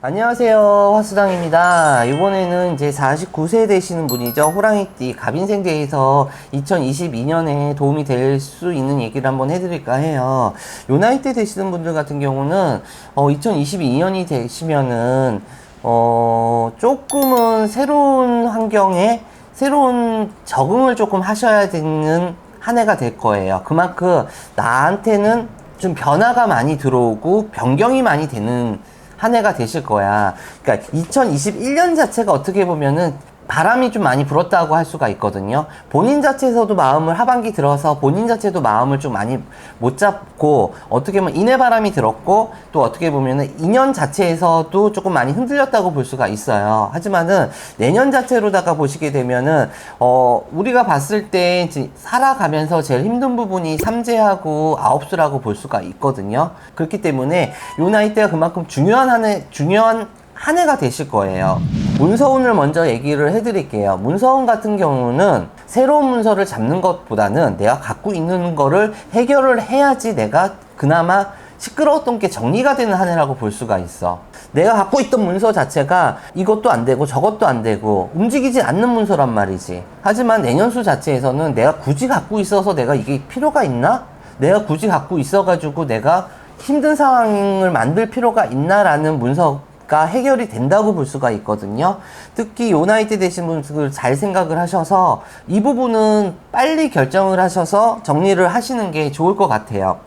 안녕하세요. 화수당입니다. 이번에는 이제 49세 되시는 분이죠. 호랑이띠 갑인생제에서 2022년에 도움이 될 수 있는 얘기를 한번 해드릴까 해요. 요 나이 때 되시는 분들 같은 경우는, 어, 2022년이 되시면은, 어, 조금은 새로운 환경에 새로운 적응을 조금 하셔야 되는 한 해가 될 거예요. 그만큼 나한테는 좀 변화가 많이 들어오고 변경이 많이 되는 한 해가 되실 거야. 그러니까 2021년 자체가 어떻게 보면은 바람이 좀 많이 불었다고 할 수가 있거든요. 본인 자체에서도 마음을 하반기 들어서 본인 자체도 마음을 좀 많이 못 잡고 어떻게 보면 인해 바람이 들었고 또 어떻게 보면은 인연 자체에서도 조금 많이 흔들렸다고 볼 수가 있어요. 하지만은 내년 자체로다가 보시게 되면은 어 우리가 봤을 때 살아가면서 제일 힘든 부분이 삼재하고 아홉수라고 볼 수가 있거든요. 그렇기 때문에 요 나이 때가 그만큼 중요한 한 해, 중요한 한 해가 되실 거예요. 문서운을 먼저 얘기를 해드릴게요. 문서운 같은 경우는 새로운 문서를 잡는 것보다는 내가 갖고 있는 거를 해결을 해야지 내가 그나마 시끄러웠던 게 정리가 되는 한 해라고 볼 수가 있어. 내가 갖고 있던 문서 자체가 이것도 안 되고 저것도 안 되고 움직이지 않는 문서란 말이지. 하지만 내년수 자체에서는 내가 굳이 갖고 있어서 내가 이게 필요가 있나? 내가 굳이 갖고 있어가지고 내가 힘든 상황을 만들 필요가 있나라는 문서 가 해결이 된다고 볼 수가 있거든요. 특히 요 나이 때 되신 분들 잘 생각을 하셔서 이 부분은 빨리 결정을 하셔서 정리를 하시는 게 좋을 것 같아요.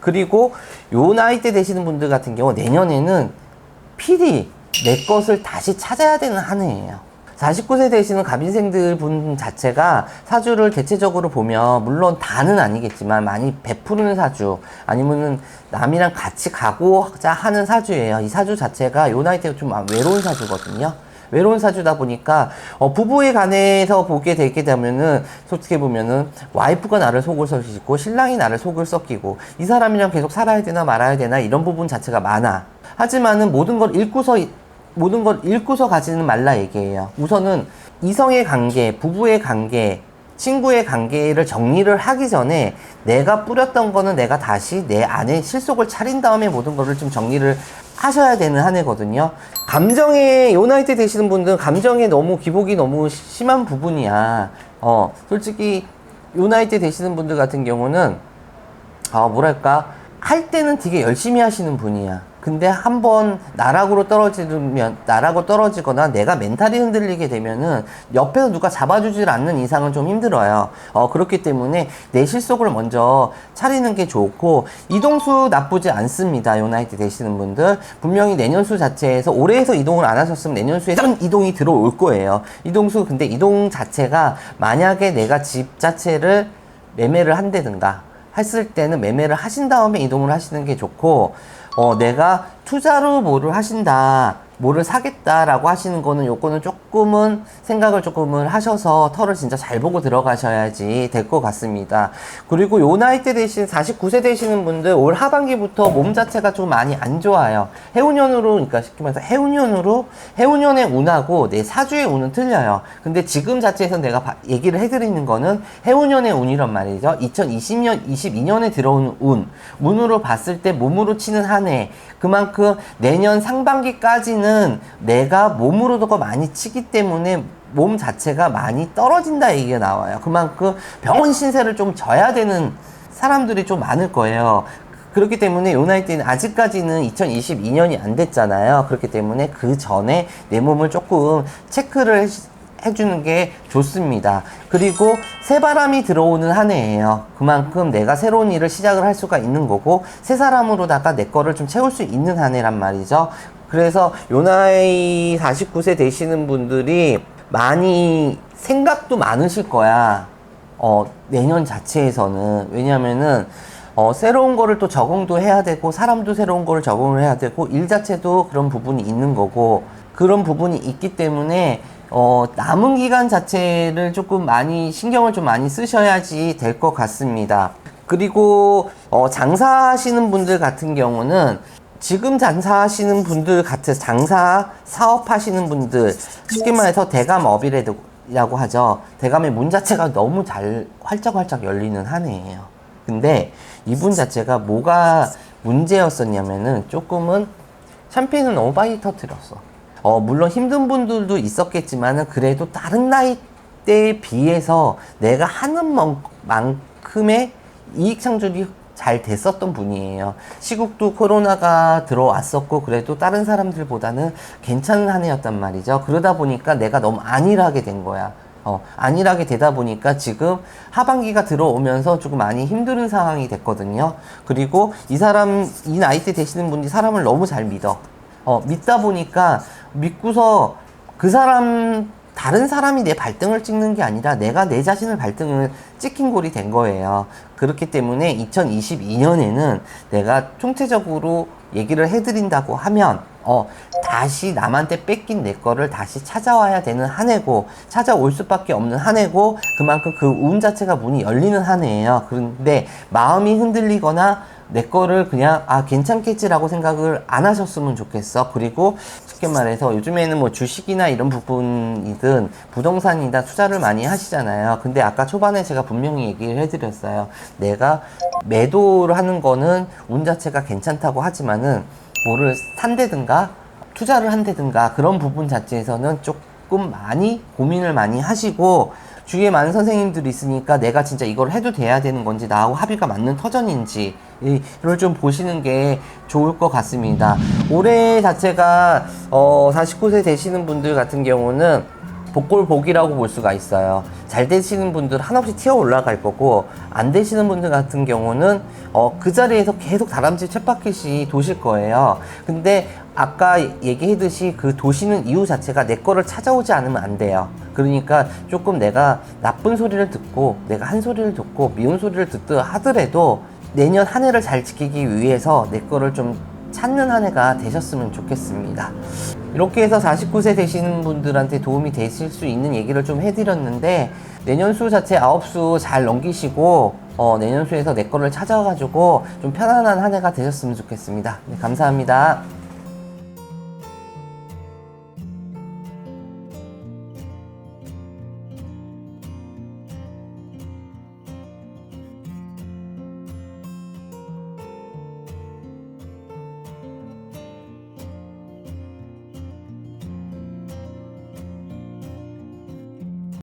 그리고 요 나이 때 되시는 분들 같은 경우 내년에는 필히 내 것을 다시 찾아야 되는 한 해예요. 49세 되시는 갑인생들 분 자체가 사주를 대체적으로 보면 물론 다는 아니겠지만 많이 베푸는 사주 아니면은 남이랑 같이 가고자 하는 사주예요. 이 사주 자체가 요 나이 때 좀 외로운 사주거든요. 외로운 사주다 보니까 어, 부부에 관해서 보게 되게 되면은 솔직히 보면은 와이프가 나를 속을 썩이고 신랑이 나를 속을 썩이고 이 사람이랑 계속 살아야 되나 말아야 되나 이런 부분 자체가 많아. 하지만은 모든 걸 읽고서 모든 걸 읽고서 가지는 말라 얘기예요. 우선은 이성의 관계, 부부의 관계, 친구의 관계를 정리를 하기 전에 내가 뿌렸던 거는 내가 다시 내 안에 실속을 차린 다음에 모든 거를 좀 정리를 하셔야 되는 한 해거든요. 감정에 요 나이 때 되시는 분들은 감정에 너무 기복이 너무 심한 부분이야. 어, 솔직히 요 나이 때 되시는 분들 같은 경우는 아, 뭐랄까 할 때는 되게 열심히 하시는 분이야. 근데 한 번 나락으로 떨어지면 나락으로 떨어지거나 내가 멘탈이 흔들리게 되면은 옆에서 누가 잡아주질 않는 이상은 좀 힘들어요. 어 그렇기 때문에 내 실속을 먼저 차리는 게 좋고 이동수 나쁘지 않습니다. 요 나이 때 되시는 분들 분명히 내년수 자체에서 올해에서 이동을 안 하셨으면 내년수에 이동이 들어올 거예요. 이동수 근데 이동 자체가 만약에 내가 집 자체를 매매를 한다든가 했을 때는 매매를 하신 다음에 이동을 하시는 게 좋고 어, 내가 투자로 뭐를 하신다, 뭐를 사겠다라고 하시는 거는 요거는 조금은 생각을 조금은 하셔서 털을 진짜 잘 보고 들어가셔야지 될 것 같습니다. 그리고 요 나이 때 되신 49세 되시는 분들 올 하반기부터 몸 자체가 좀 많이 안 좋아요. 해운년으로, 그러니까 쉽게 말해서 해운년으로, 해운년의 운하고 내 사주의 운은 틀려요. 근데 지금 자체에서 내가 바- 얘기를 해드리는 거는 해운년의 운이란 말이죠. 2020년, 22년에 들어오는 운. 운으로 봤을 때 몸으로 치는 한 해. 그만큼 내년 상반기까지는 내가 몸으로도 많이 치기 때문에 몸 자체가 많이 떨어진다 얘기가 나와요. 그만큼 병원 신세를 좀 져야 되는 사람들이 좀 많을 거예요. 그렇기 때문에 요 나이 때는 아직까지는 2022년이 안 됐잖아요. 그렇기 때문에 그 전에 내 몸을 조금 체크를 해- 해주는 게 좋습니다. 그리고 새바람이 들어오는 한 해예요. 그만큼 내가 새로운 일을 시작을 할 수가 있는 거고 새 사람으로다가 내 거를 좀 채울 수 있는 한 해란 말이죠. 그래서 요 나이 49세 되시는 분들이 많이 생각도 많으실 거야. 어, 내년 자체에서는. 왜냐면은, 어, 새로운 거를 또 적응도 해야 되고, 사람도 새로운 거를 적응을 해야 되고, 일 자체도 그런 부분이 있는 거고, 그런 부분이 있기 때문에, 어, 남은 기간 자체를 조금 많이, 신경을 좀 많이 쓰셔야지 될 것 같습니다. 그리고, 어, 장사하시는 분들 같은 경우는, 지금 장사하시는 분들 같은 장사 사업하시는 분들 쉽게 말해서 대감 업이라고 하죠. 대감의 문 자체가 너무 잘 활짝활짝 열리는 한 해예요. 근데 이분 자체가 뭐가 문제였었냐면은 조금은 챔피언은 너무 빨리 터뜨렸어. 어, 물론 힘든 분들도 있었겠지만은 그래도 다른 나이대에 비해서 내가 하는 만- 만큼의 이익 창출이 잘 됐었던 분이에요. 시국도 코로나가 들어왔었고 그래도 다른 사람들보다는 괜찮은 한 해였단 말이죠. 그러다 보니까 내가 너무 안일하게 된 거야. 어, 안일하게 되다 보니까 지금 하반기가 들어오면서 조금 많이 힘든 상황이 됐거든요. 그리고 이 사람, 이 나이대 되시는 분이 사람을 너무 잘 믿어. 어, 믿다 보니까 믿고서 그 사람, 다른 사람이 내 발등을 찍는 게 아니라 내가 내 자신을 발등을 찍힌 꼴이 된 거예요. 그렇기 때문에 2022년에는 내가 총체적으로 얘기를 해드린다고 하면, 어, 다시 남한테 뺏긴 내 거를 다시 찾아와야 되는 한 해고, 찾아올 수밖에 없는 한 해고, 그만큼 그 운 자체가 문이 열리는 한 해예요. 그런데 마음이 흔들리거나 내 거를 그냥 아 괜찮겠지라고 생각을 안 하셨으면 좋겠어. 그리고 쉽게 말해서 요즘에는 뭐 주식이나 이런 부분이든 부동산이다 투자를 많이 하시잖아요. 근데 아까 초반에 제가 분명히 얘기를 해드렸어요. 내가 매도를 하는 거는 운 자체가 괜찮다고 하지만은 뭐를 산다든가 투자를 한다든가 그런 부분 자체에서는 조금 많이 고민을 많이 하시고 주위에 많은 선생님들이 있으니까 내가 진짜 이걸 해도 돼야 되는 건지 나하고 합의가 맞는 터전인지 이를 좀 보시는 게 좋을 것 같습니다. 올해 자체가 어 49세 되시는 분들 같은 경우는 복골복이라고 볼 수가 있어요. 잘 되시는 분들 한없이 튀어 올라갈 거고 안 되시는 분들 같은 경우는 어, 그 자리에서 계속 다람쥐 쳇바퀴씩 도실 거예요. 근데 아까 얘기했듯이 그 도시는 이유 자체가 내 거를 찾아오지 않으면 안 돼요. 그러니까 조금 내가 나쁜 소리를 듣고 내가 한 소리를 듣고 미운 소리를 듣든 하더라도 내년 한 해를 잘 지키기 위해서 내 거를 좀 찾는 한 해가 되셨으면 좋겠습니다. 이렇게 해서 49세 되시는 분들한테 도움이 되실 수 있는 얘기를 좀 해드렸는데 내년 수 자체 아홉 수잘 넘기시고 어, 내년 수에서 내 거를 찾아가지고 좀 편안한 한 해가 되셨으면 좋겠습니다. 네, 감사합니다.